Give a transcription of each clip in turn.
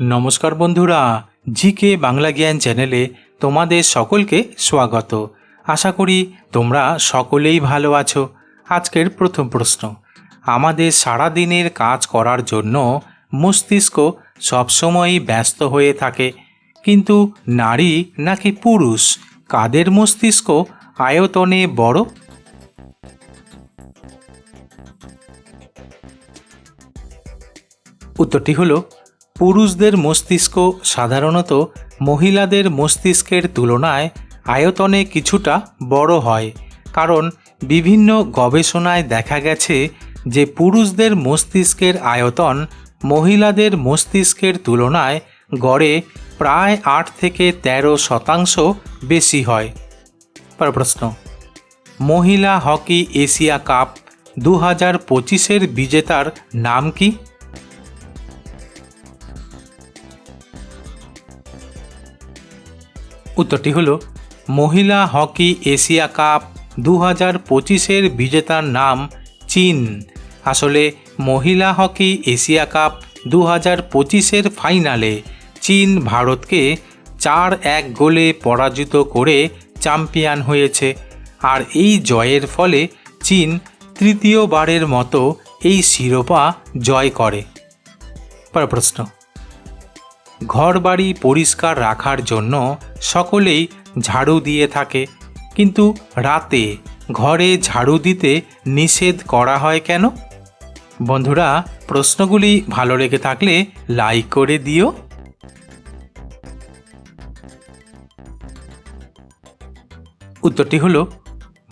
নমস্কার বন্ধুরা, জিকে বাংলা জ্ঞান চ্যানেলে তোমাদের সকলকে স্বাগত। আশা করি তোমরা সকলেই ভালো আছো। আজকের প্রথম প্রশ্ন, আমাদের সারা দিনের কাজ করার জন্য মস্তিষ্ক সবসময়ই ব্যস্ত হয়ে থাকে, কিন্তু নারী নাকি পুরুষ? কাদের মস্তিষ্ক আয়তনে বড়? উত্তরটি হলো পুরুষদের মস্তিষ্ক সাধারণত মহিলাদের মস্তিষ্কের তুলনায় আয়তনে কিছুটা বড় হয়, কারণ বিভিন্ন গবেষণায় দেখা গেছে যে পুরুষদের মস্তিষ্কের আয়তন মহিলাদের মস্তিষ্কের তুলনায় গড়ে প্রায় আট থেকে তেরো শতাংশ বেশি হয়। পর প্রশ্ন। মহিলা হকি এশিয়া কাপ দু হাজার পঁচিশের বিজেতার নাম কি? উত্তরটি হলো, মহিলা হকি এশিয়া কাপ দু হাজার পঁচিশের বিজেতার নাম চীন। আসলে, মহিলা হকি এশিয়া কাপ দু হাজার পঁচিশের ফাইনালে চীন ভারতকে চার এক গোলে পরাজিত করে চ্যাম্পিয়ন হয়েছে। আর এই জয়ের ফলে চীন তৃতীয়বারের মতো এই শিরোপা জয় করে। পর প্রশ্ন। ঘরবাড়ি পরিষ্কার রাখার জন্য সকলেই ঝাড়ু দিয়ে থাকে। কিন্তু রাতে ঘরে ঝাড়ু দিতে নিষেধ করা হয় কেন? বন্ধুরা, প্রশ্নগুলি ভালো লেগে থাকলে লাইক করে দিও। উত্তরটি হলো,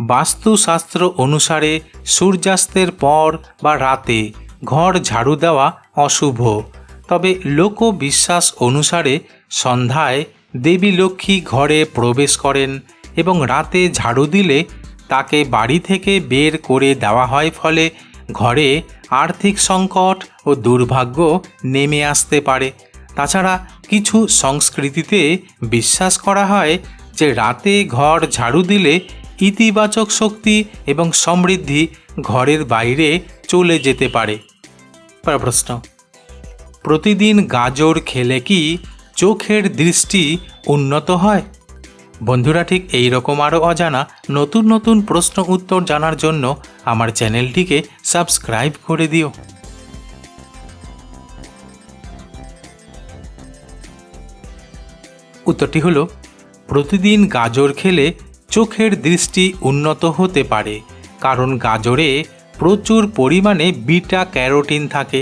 বাস্তুশাস্ত্র অনুসারে সূর্যাস্তের পর বা রাতে ঘর ঝাড়ু দেওয়া অশুভ। তবে লোকবিশ্বাস অনুসারে সন্ধ্যায় দেবী লক্ষ্মী ঘরে প্রবেশ করেন এবং রাতে ঝাড়ু দিলে তাকে বাড়ি থেকে বের করে দেওয়া হয় ফলে ঘরে আর্থিক সংকট ও দুর্ভাগ্য নেমে আসতে পারে। তাছাড়া কিছু সংস্কৃতিতে বিশ্বাস করা হয় যে রাতে ঘর ঝাড়ু দিলে ইতিবাচক শক্তি এবং সমৃদ্ধি ঘরের বাইরে চলে যেতে পারে। প্রশ্ন। প্রতিদিন গাজর খেলে কি চোখের দৃষ্টি উন্নত হয়? বন্ধুরা, ঠিক এই রকম আরও অজানা নতুন নতুন প্রশ্ন উত্তর জানার জন্য আমার চ্যানেলটিকে সাবস্ক্রাইব করে দিও। উত্তরটি হলো, প্রতিদিন গাজর খেলে চোখের দৃষ্টি উন্নত হতে পারে, কারণ গাজরে প্রচুর পরিমাণে বিটা ক্যারোটিন থাকে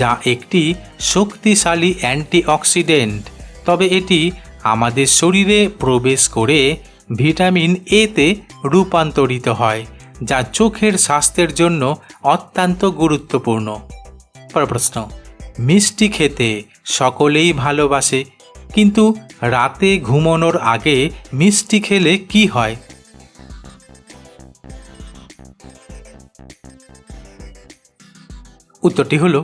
যা একটি শক্তিশালী অ্যান্টিঅক্সিডেন্ট। তবে এটি আমাদের শরীরে প্রবেশ করে ভিটামিন এতে রূপান্তরিত হয়, যা চোখের স্বাস্থ্যের জন্য অত্যন্ত গুরুত্বপূর্ণ। পর প্রশ্ন, মিষ্টি খেতে সকলেই ভালোবাসে, কিন্তু রাতে ঘুমানোর আগে মিষ্টি খেলে কি হয়? উত্তরটি হলো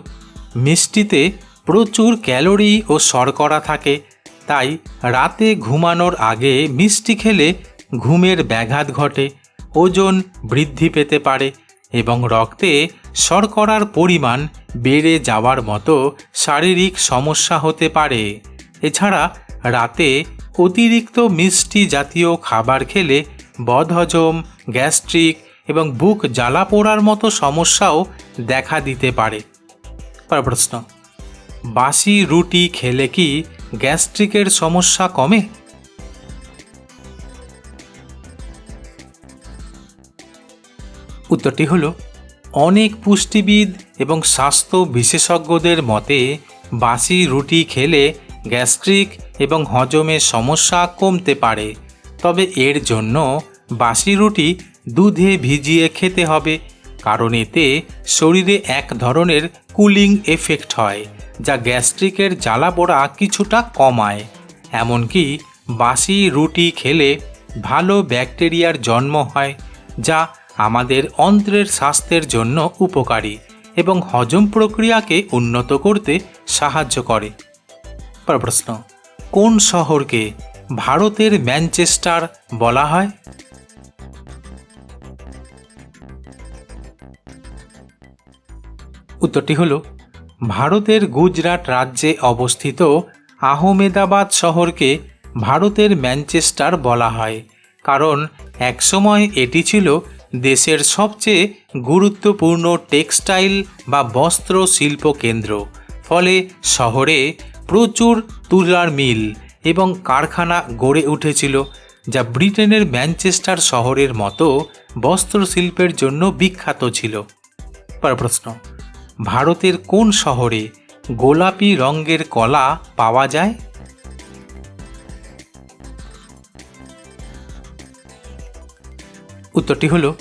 মিষ্টিতে প্রচুর ক্যালোরি ও শর্করা থাকে, তাই রাতে ঘুমানোর আগে মিষ্টি খেলে ঘুমের ব্যাঘাত ঘটে, ওজন বৃদ্ধি পেতে পারে এবং রক্তে শর্করার পরিমাণ বেড়ে যাওয়ার মতো শারীরিক সমস্যা হতে পারে। এছাড়া রাতে অতিরিক্ত মিষ্টি জাতীয় খাবার খেলে বদহজম, গ্যাস্ট্রিক এবং বুক জ্বালা পোড়ার মতো সমস্যাও দেখা দিতে পারে। পরের প্রশ্ন। বাসি রুটি খেলে কি গ্যাস্ট্রিকের সমস্যা কমে? উত্তরটি হলো, অনেক পুষ্টিবিদ এবং স্বাস্থ্য বিশেষজ্ঞদের মতে, বাসি রুটি খেলে গ্যাস্ট্রিক এবং হজমের সমস্যা কমতে পারে। তবে এর জন্য বাসি রুটি দুধে ভিজিয়ে খেতে হবে। কারণ এতে শরীরে এক ধরনের কুলিং এফেক্ট হয়, যা গ্যাস্ট্রিকের জ্বালা পোড়া কিছুটা কমায়। এমনকি বাসি রুটি খেলে ভালো ব্যাকটেরিয়ার জন্ম হয়, যা আমাদের অন্ত্রের স্বাস্থ্যের জন্য উপকারী এবং হজম প্রক্রিয়াকে উন্নত করতে সাহায্য করে। প্রশ্ন, কোন শহরকে ভারতের ম্যানচেস্টার বলা হয়? উত্তরটি হলো, ভারতের গুজরাট রাজ্যে অবস্থিত আহমেদাবাদ শহরকে ভারতের ম্যানচেস্টার বলা হয়, কারণ একসময় এটি ছিল দেশের সবচেয়ে গুরুত্বপূর্ণ টেক্সটাইল বা বস্ত্র শিল্প কেন্দ্র। ফলে শহরে প্রচুর তুলার মিল এবং কারখানা গড়ে উঠেছিল, যা ব্রিটেনের ম্যানচেস্টার শহরের মতো বস্ত্র শিল্পের জন্য বিখ্যাত ছিল। পর প্রশ্ন ভারতের কোন শহরে গোলাপি রঙের কলা পাওয়া যায়? উত্তরটি হলো,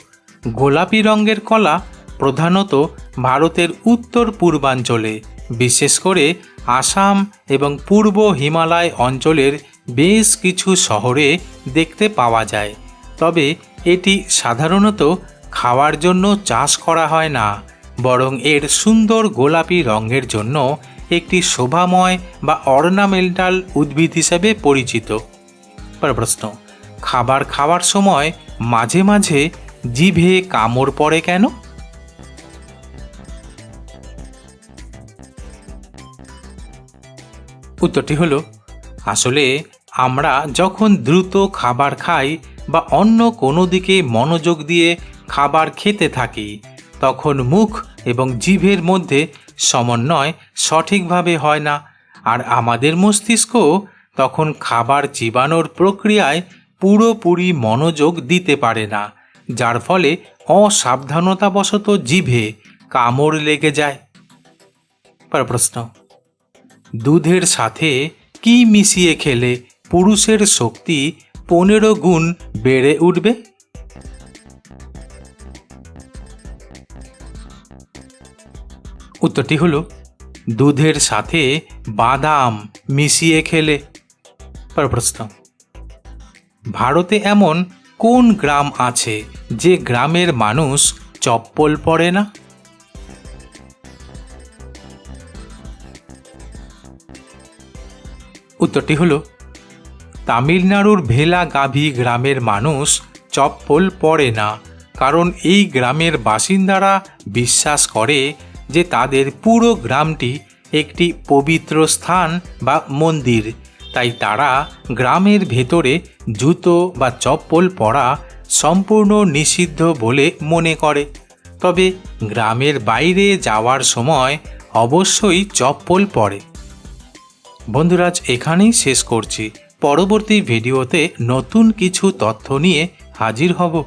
গোলাপি রঙের কলা প্রধানত ভারতের উত্তর পূর্বাঞ্চলে, বিশেষ করে আসাম এবং পূর্ব হিমালয় অঞ্চলের বেশ কিছু শহরে দেখতে পাওয়া যায়। তবে এটি সাধারণত খাওয়ার জন্য চাষ করা হয় না। বরং এর সুন্দর গোলাপি রঙের জন্য একটি শোভাময় বা অর্নামেন্টাল উদ্ভিদ হিসেবে পরিচিত। প্রশ্ন, খাবার খাওয়ার সময় মাঝে মাঝে জিভে কামড় পড়ে কেন? উত্তরটি হলো, আসলে আমরা যখন দ্রুত খাবার খাই বা অন্য কোনো দিকে মনোযোগ দিয়ে খাবার খেতে থাকি তখন মুখ এবং জিভের মধ্যে সমন্বয় সঠিকভাবে হয় না। আর আমাদের মস্তিষ্ক তখন খাবার চিবানোর প্রক্রিয়ায় পুরোপুরি মনোযোগ দিতে পারে না, যার ফলে অসাবধানতাবশত জিভে কামড় লেগে যায়। পর প্রশ্ন, দুধের সাথে কি মিশিয়ে খেলে পুরুষের শক্তি পনেরো গুণ বেড়ে উঠবে? উত্তরটি হলো, দুধের সাথে বাদাম মিশিয়ে খেলে। পর প্রশ্ন, ভারতে এমন কোন গ্রাম আছে যে গ্রামের মানুষ চপ্পল পরে না? উত্তরটি হলো, তামিলনাড়ুর ভেলাগাভি গ্রামের মানুষ চপ্পল পরে না, কারণ এই গ্রামের বাসিন্দারা বিশ্বাস করে যে তাদের পুরো গ্রামটি একটি পবিত্র স্থান বা মন্দির। তাই তারা গ্রামের ভেতরে জুতো বা চপ্পল পরা সম্পূর্ণ নিষিদ্ধ বলে মনে করে। তবে গ্রামের বাইরে যাওয়ার সময় অবশ্যই চপ্পল পরে। বন্ধুরাজ এখানেই শেষ করছি। পরবর্তী ভিডিওতে নতুন কিছু তথ্য নিয়ে হাজির হব।